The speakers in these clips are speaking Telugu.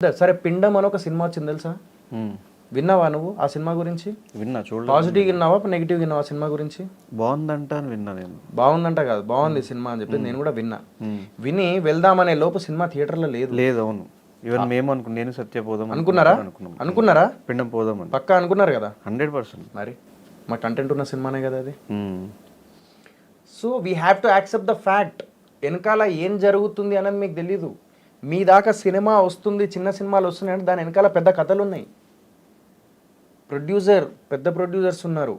సరే పిండం అని ఒక సినిమా వచ్చింది తెలుసా. విన్నావా నువ్వు ఆ సినిమా గురించి? విన్నా చూడలేదు. పాజిటివ్ విన్నావా నెగిటివ్ విన్నావా ఆ సినిమా గురించి? బాగుందంట అని విన్నా నేను. బాగుందంట కాదు బాగుంది సినిమా అని చెప్పి నేను కూడా విన్నా. విని వెళ్దామనే లోపు సినిమా థియేటర్లో లేదు. లేదు అవును. ఈవెన్ మేము అనుకు నేను సత్య పోదాం అనుకున్నారా? అనుకున్నాం. అనుకున్నారా? పిండం పోదాం అని పక్కా అనుకున్నారు కదా? Hundred percent. మరి మా కంటెంట్ ఉన్న సినిమానే కదా అది? So we have to accept the fact వెనకాల ఏం జరుగుతుంది అనేది మీకు తెలీదు. మీ దాకా సినిమా వస్తుంది చిన్న సినిమాలు వస్తున్నాయి అంటే దాని వెనకాల పెద్ద కథలు ఉన్నాయి ప్రొడ్యూసర్ పెద్ద ప్రొడ్యూసర్స్ ఉన్నారు.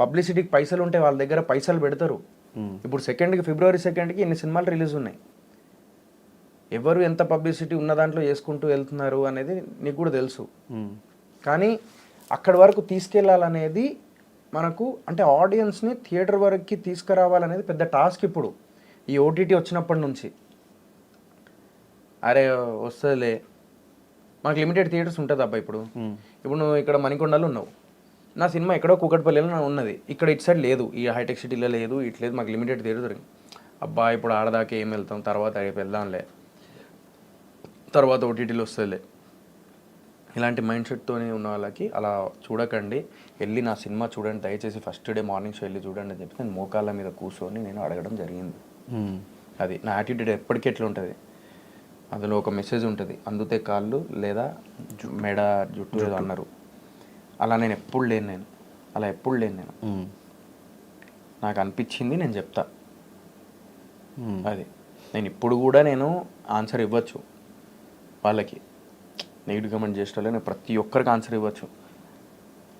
పబ్లిసిటీకి పైసలు ఉంటే వాళ్ళ దగ్గర పైసలు పెడతారు. ఇప్పుడు సెకండ్కి ఫిబ్రవరి సెకండ్కి ఇన్ని సినిమాలు రిలీజ్ ఉన్నాయి? ఎవరు ఎంత పబ్లిసిటీ ఉన్న దాంట్లో చేసుకుంటూ వెళ్తున్నారు అనేది నీకు కూడా తెలుసు. కానీ అక్కడి వరకు తీసుకెళ్ళాలనేది మనకు అంటే ఆడియన్స్ని థియేటర్ వరకు తీసుకురావాలనేది పెద్ద టాస్క్ ఇప్పుడు. ఈ ఓటీటీ వచ్చినప్పటి నుంచి. అరే వస్తుందిలే. మనకు లిమిటెడ్ థియేటర్స్ ఉంటుంది అబ్బా ఇప్పుడు. ఇప్పుడు నువ్వు ఇక్కడ మణికొండలో ఉన్నావు. నా సినిమా ఎక్కడో కూకట్పల్లిలో నా ఉన్నది. ఇక్కడ ఇటు సైడ్ లేదు. ఈ హైటెక్ సిటీలో లేదు ఇటు లేదు. మాకు లిమిటెడ్ థియేటర్ దొరికింది. అబ్బా ఇప్పుడు ఆడదాకా ఏం వెళ్తాం? తర్వాత రేపు వెళ్దాంలే. తర్వాత ఓటీటీలో వస్తుందిలే. ఇలాంటి మైండ్ సెట్తోనే ఉన్న వాళ్ళకి అలా చూడకండి. వెళ్ళి నా సినిమా చూడండి. దయచేసి ఫస్ట్ డే మార్నింగ్ షో వెళ్ళి చూడండి అని చెప్పి నేను మోకాళ్ళ మీద కూర్చొని నేను అడగడం జరిగింది. అది నా యాటిట్యూడ్ ఎప్పటికీ ఎట్లా ఉంటుంది? అందులో ఒక మెసేజ్ ఉంటుంది. అందుతే కాళ్ళు లేదా మెడ జుట్టు ఏదో అన్నారు. అలా నేను ఎప్పుడు లేను నేను. అలా ఎప్పుడు లేను నేను. నాకు అనిపించింది నేను చెప్తా. అది. నేను ఇప్పుడు కూడా నేను ఆన్సర్ ఇవ్వచ్చు వాళ్ళకి. నెగిటివ్ కమెంట్ చేసేటోళ్ళే నేను ప్రతి ఒక్కరికి ఆన్సర్ ఇవ్వచ్చు.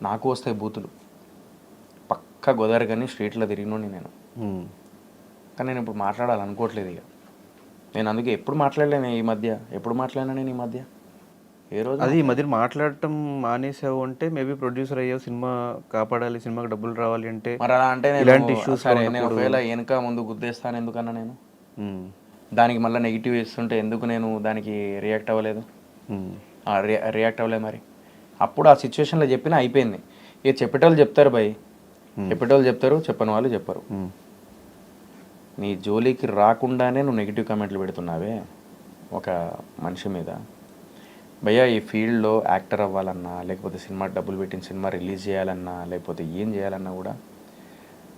నాకు వస్తాయి బూతులు. పక్క గోదావరి కానీ స్ట్రీట్లో తిరిగినోని నేను. కానీ నేను ఇప్పుడు మాట్లాడాలనుకోవట్లేదు ఇక. నేను అందుకే ఎప్పుడు మాట్లాడలేను ఈ మధ్య. ఎప్పుడు మాట్లాడినా నేను ఈ మధ్య? ఏ రోజు అది ఈ మధ్య మాట్లాడటం మానేసావు అంటే మేబీ ప్రొడ్యూసర్ అయ్యావు సినిమా కాపాడాలి సినిమాకి డబ్బులు రావాలి అంటే మరి అలా అంటే ఇలాంటి సరే నేను ఒకవేళ వెనక ముందు గుద్దేస్తాను ఎందుకన్నా నేను. దానికి మళ్ళీ నెగిటివ్ ఇస్తుంటే ఎందుకు నేను దానికి రియాక్ట్ అవ్వలేదు. రియాక్ట్ అవ్వలేదు మరి. అప్పుడు ఆ సిచ్యువేషన్లో చెప్పినా అయిపోయింది. ఇక చెప్పేటోళ్ళు చెప్తారు భయ్. చెప్పేటోళ్ళు చెప్తారు చెప్పని వాళ్ళు చెప్పరు. నీ జోలికి రాకుండానే నువ్వు నెగిటివ్ కామెంట్లు పెడుతున్నావే ఒక మనిషి మీద. భయ్యా ఈ ఫీల్డ్లో యాక్టర్ అవ్వాలన్నా లేకపోతే సినిమా డబ్బులు పెట్టిన సినిమా రిలీజ్ చేయాలన్నా లేకపోతే ఏం చేయాలన్నా కూడా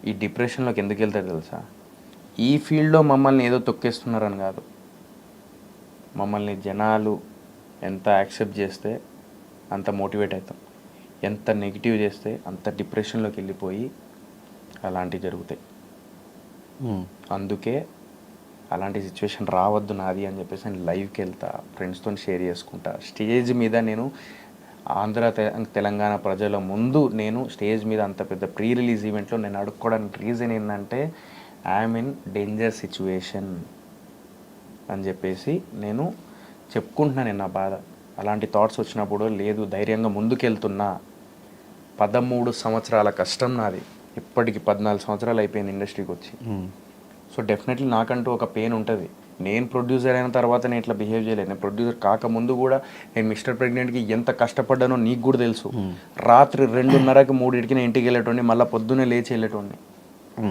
ఈ డిప్రెషన్లోకి ఎందుకు వెళ్తారు తెలుసా? ఈ ఫీల్డ్లో మమ్మల్ని ఏదో తొక్కేస్తున్నారని కాదు. మమ్మల్ని జనాలు ఎంత యాక్సెప్ట్ చేస్తే అంత మోటివేట్ అవుతాం. ఎంత నెగిటివ్ చేస్తే అంత డిప్రెషన్లోకి వెళ్ళిపోయి అలాంటివి జరుగుతాయి. అందుకే అలాంటి సిచ్యువేషన్ రావద్దు నాది అని చెప్పేసి నేను లైవ్కి వెళ్తా ఫ్రెండ్స్తో షేర్ చేసుకుంటా. స్టేజ్ మీద నేను ఆంధ్ర తెలంగాణ ప్రజల ముందు నేను స్టేజ్ మీద అంత పెద్ద ప్రీ రిలీజ్ ఈవెంట్లో నేను అడుక్కోవడానికి రీజన్ ఏంటంటే ఐఎమ్ ఇన్ డేంజర్ సిచ్యువేషన్ అని చెప్పేసి నేను చెప్పుకుంటున్నాను నేను నా బాధ. అలాంటి థాట్స్ వచ్చినప్పుడు లేదు ధైర్యంగా ముందుకెళ్తున్నా. పదమూడు సంవత్సరాల కష్టం నాది. ఇప్పటికి పద్నాలుగు సంవత్సరాలు అయిపోయింది ఇండస్ట్రీకి వచ్చి. సో డెఫినెట్లీ నాకంటూ ఒక పెయిన్ ఉంటుంది. నేను ప్రొడ్యూసర్ అయిన తర్వాత నేను ఇట్లా బిహేవ్ చేయలేదు నేను ప్రొడ్యూసర్ కాకముందు కూడా నేను మిస్టర్ ప్రెగ్నెంట్కి ఎంత కష్టపడ్డానో నీకు కూడా తెలుసు. రాత్రి రెండున్నరకి మూడింటికి నేను ఇంటికి వెళ్ళేటోడిని మళ్ళీ పొద్దున్నే లేచి వెళ్ళేటోడిని.